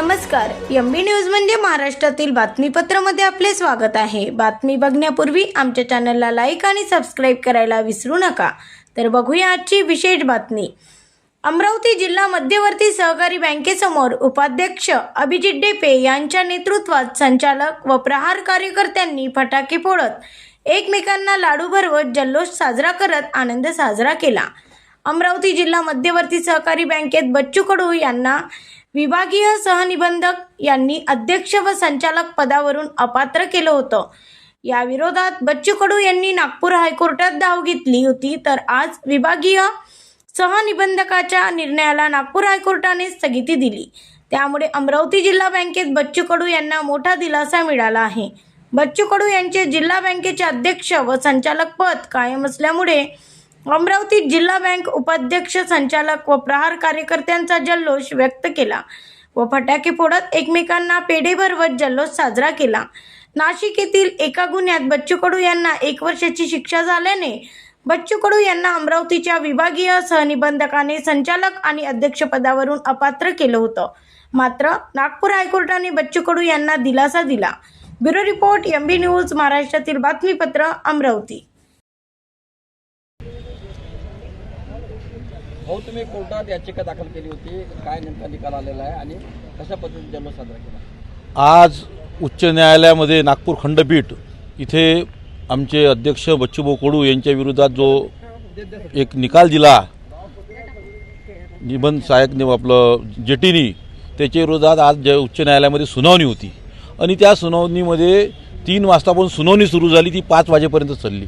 नमस्कार. M B news म्हणजे महाराष्ट्रातील बातमीपत्रामध्ये आपले स्वागत आहे. बातमी बघण्यापूर्वी आमच्या चॅनलला लाईक आणि सबस्क्राईब करायला विसरू नका. तर बघूया आजची विशेष बातमी. अमरावती जिल्हा मध्यवर्ती सहकारी बँकेसमोर उपाध्यक्ष अभिजित डेपे यांच्या नेतृत्वात संचालक व प्रहार कार्यकर्त्यांनी फटाके फोडत एकमेकांना लाडू भरवत जल्लोष साजरा करत आनंद साजरा केला. अमरावती जिल्हा मध्यवर्ती सहकारी बँकेत बच्चू कडू यांना विभागीय सहनिबंधक यांनी अध्यक्ष व संचालक पदावरून अपात्र केलं होतं. या विरोधात बच्चू कडू यांनी नागपूर हायकोर्टात धाव घेतली होती. तर आज विभागीय सहनिबंधकाच्या निर्णयाला नागपूर हायकोर्टाने स्थगिती दिली. त्यामुळे अमरावती जिल्हा बँकेत बच्चू कडू यांना मोठा दिलासा मिळाला आहे. बच्चू कडू यांचे जिल्हा बँकेचे अध्यक्ष व संचालक पद कायम असल्यामुळे अमरावतीत जिल्हा बँक उपाध्यक्ष संचालक व प्रहार कार्यकर्त्यांचा जल्लोष व्यक्त केला व फटाके फोडत एकमेकांना पेढे भरवत जल्लोष साजरा केला. नाशिक येथील एका गुन्ह्यात बच्चू कडू यांना एक वर्षाची शिक्षा झाल्याने बच्चू कडू यांना अमरावतीच्या विभागीय सहनिबंधकाने संचालक आणि अध्यक्षपदावरून अपात्र केलं होतं. मात्र नागपूर हायकोर्टाने बच्चू कडू यांना दिलासा दिला. Bureau report M B news महाराष्ट्रातील बातमीपत्र अमरावती. भाऊ तुम्ही कोर्टात याचिका दाखल केली होती. काय नेमका निकाल आलेला आहे आणि कशा पद्धतीने जन्म साजरा केला? आज उच्च न्यायालयामध्ये नागपूर खंडपीठ इथे आमचे अध्यक्ष बच्चूभाऊ कडू यांच्या विरोधात जो एक निकाल दिला निबंध सहाय्यक आपलं जेटीनी त्याच्या विरोधात आज ज उच्च न्यायालयामध्ये सुनावणी होती. आणि त्या सुनावणीमध्ये तीन वाजतापासून सुनावणी सुरू झाली ती पाच वाजेपर्यंत चालली.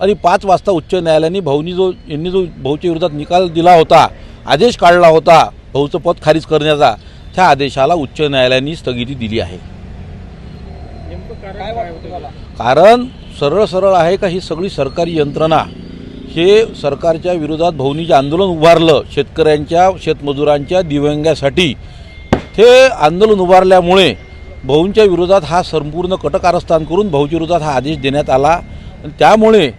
आणि पाच वाजता उच्च न्यायालयाने भाऊनी जो यांनी जो भाऊच्या विरोधात निकाल दिला होता आदेश काढला होता भाऊचं पद खारिज करण्याचा त्या आदेशाला उच्च न्यायालयाने स्थगिती दिली आहे. कारण सरळ सरळ आहे का ही सगळी सरकारी यंत्रणा? हे सरकारच्या विरोधात भाऊनी जे आंदोलन उभारलं शेतकऱ्यांच्या शेतमजुरांच्या दिव्यांगासाठी ते आंदोलन उभारल्यामुळे भाऊंच्या विरोधात हा संपूर्ण कटकारस्थान करून भाऊच्या विरोधात हा आदेश देण्यात आला. आणि त्यामुळे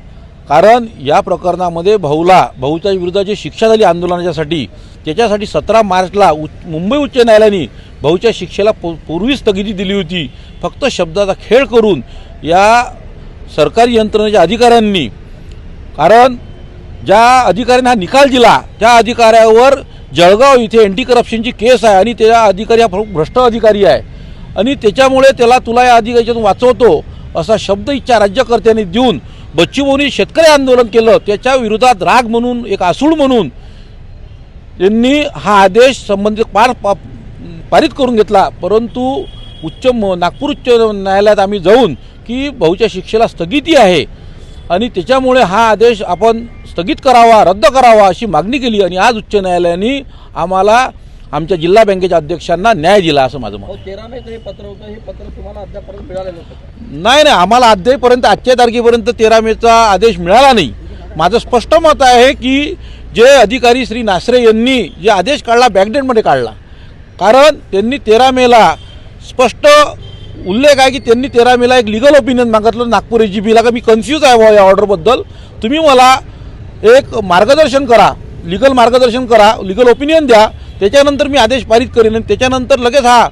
कारण या प्रकरणामध्ये भाऊला भाऊच्या विरुद्धाची जी शिक्षा झाली आंदोलनाच्यासाठी त्याच्यासाठी सतरा मार्चला उ मुंबई उच्च न्यायालयाने भाऊच्या शिक्षेला पू पूर्वी स्थगिती दिली होती. फक्त शब्दाचा खेळ करून या सरकारी यंत्रणेच्या अधिकाऱ्यांनी कारण ज्या अधिकाऱ्यांनी हा निकाल दिला त्या अधिकाऱ्यावर जळगाव इथे अँटी करप्शनची केस आहे आणि त्या अधिकारी हा भ्रष्ट अधिकारी आहे. आणि त्याच्यामुळे त्याला तुला या अधिकाऱ्याच्यातून वाचवतो असा शब्द इच्छा राज्यकर्त्यांनी देऊन बच्चूभाऊनी शेतकरी आंदोलन केलं त्याच्या विरोधात राग म्हणून एक आसूड म्हणून त्यांनी हा आदेश संबंधित पार पा पारित करून घेतला. परंतु उच्च म नागपूर उच्च न्यायालयात आम्ही जाऊन की भाऊच्या शिक्षेला स्थगिती आहे आणि त्याच्यामुळे हा आदेश आपण स्थगित करावा रद्द करावा अशी मागणी केली आणि आज उच्च न्यायालयाने आम्हाला आमच्या जिल्हा बँकेच्या अध्यक्षांना न्याय दिला असं माझं मत तेरा हे पत्र होतं. हे पत्र तुम्हाला अद्यापर्यंत मिळालेलं होतं नाही नाही आम्हाला अद्यापर्यंत आजच्या तारखेपर्यंत तेरा मेचा आदेश मिळाला नाही. माझं स्पष्ट मत आहे की जे अधिकारी श्री नासरे यांनी जे आदेश काढला बॅकडेटमध्ये काढला कारण त्यांनी तेरा मेला स्पष्ट उल्लेख आहे की त्यांनी तेरा मेला एक लिगल ओपिनियन मागितलं नागपूर एच जी पीला का मी कन्फ्यूज आहे बुवा या ऑर्डरबद्दल तुम्ही मला एक मार्गदर्शन करा लिगल मार्गदर्शन करा लिगल ओपिनियन द्या. त्याच्यानंतर मी आदेश पारित करेन आणि त्याच्यानंतर लगेच हा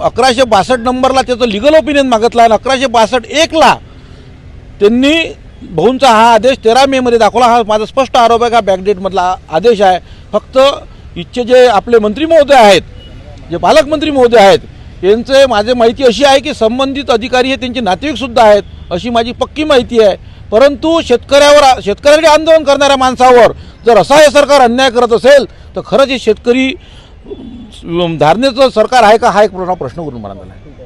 अकराशे बासष्ट नंबरला त्याचं लिगल ओपिनियन मागितला आणि अकराशे बासष्ट एकला त्यांनी भाऊंचा हा आदेश तेरा मेमध्ये दाखवला. हा माझा स्पष्ट आरोप आहे का? बॅकडेटमधला आदेश आहे. फक्त इच्छे जे आपले मंत्री महोदय आहेत जे पालकमंत्री महोदय आहेत यांचे माझे माहिती अशी आहे की संबंधित अधिकारी हे त्यांचे नातेवाईकसुद्धा आहेत अशी माझी पक्की माहिती आहे. परंतु शेतकऱ्यावर शेतकऱ्यासाठी आंदोलन करणाऱ्या माणसावर जर असा हे सरकार अन्याय करत असेल तर खरंच हे शेतकरी धारणेचं सरकार आहे का? हा एक प्रश्न प्रश्न करून मला आहे.